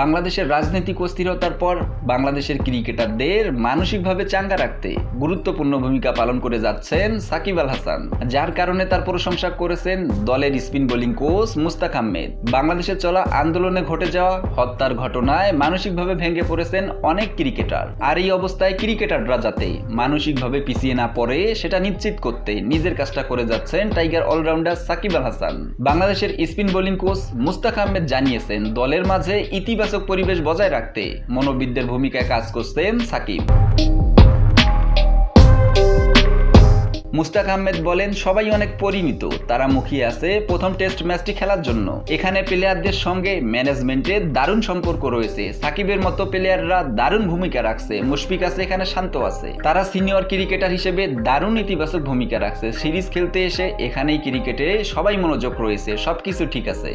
বাংলাদেশের রাজনৈতিক অস্থিরতার পর বাংলাদেশের ক্রিকেটারদের মানসিকভাবে চাঙ্গা রাখতে গুরুত্বপূর্ণ ভূমিকা পালন করে যাচ্ছেন সাকিব আল হাসান, যার কারণে তার প্রশংসা করেছেন দলের spin bowling coach Mushtaq Ahmed. বাংলাদেশে চলা আন্দোলনে ঘটে যাওয়া হত্যার ঘটনায় মানসিকভাবে ভেঙে পড়েছেন অনেক ক্রিকেটার। আর এই অবস্থায় ক্রিকেটাররা যাতে মানসিকভাবে পিছিয়ে না পড়ে, সেটা নিশ্চিত করতে নিজের কাজটা করে যাচ্ছেন টাইগার অলরাউন্ডার সাকিব আল হাসান। বাংলাদেশের spin bowling coach Mushtaq Ahmed জানিয়েছেন, দলের মাঝে ইতিবাচক পরিবেশ বজায় রাখতে মনোবিদদের ভূমিকায় কাজ করছেন সাকিব। মুস্তাক আহমেদ বলেন, সবাই অনেক পরিমিত, তারা মুখিয়ে আছে প্রথম টেস্ট ম্যাচটি খেলার জন্য। এখানে প্লেয়ারদের সঙ্গে ম্যানেজমেন্টের দারুণ সম্পর্ক রয়েছে। সাকিবের মতো প্লেয়াররা দারুণ ভূমিকা রাখছে। মুশফিক আছে, এখানে শান্ত আছে। তারা সিনিয়র ক্রিকেটার হিসেবে দারুণ ইতিবাচক ভূমিকা রাখছে। সিরিজ খেলতে এসে এখানেই ক্রিকেটে সবাই মনোযোগ রয়েছে। সবকিছু ঠিক আছে।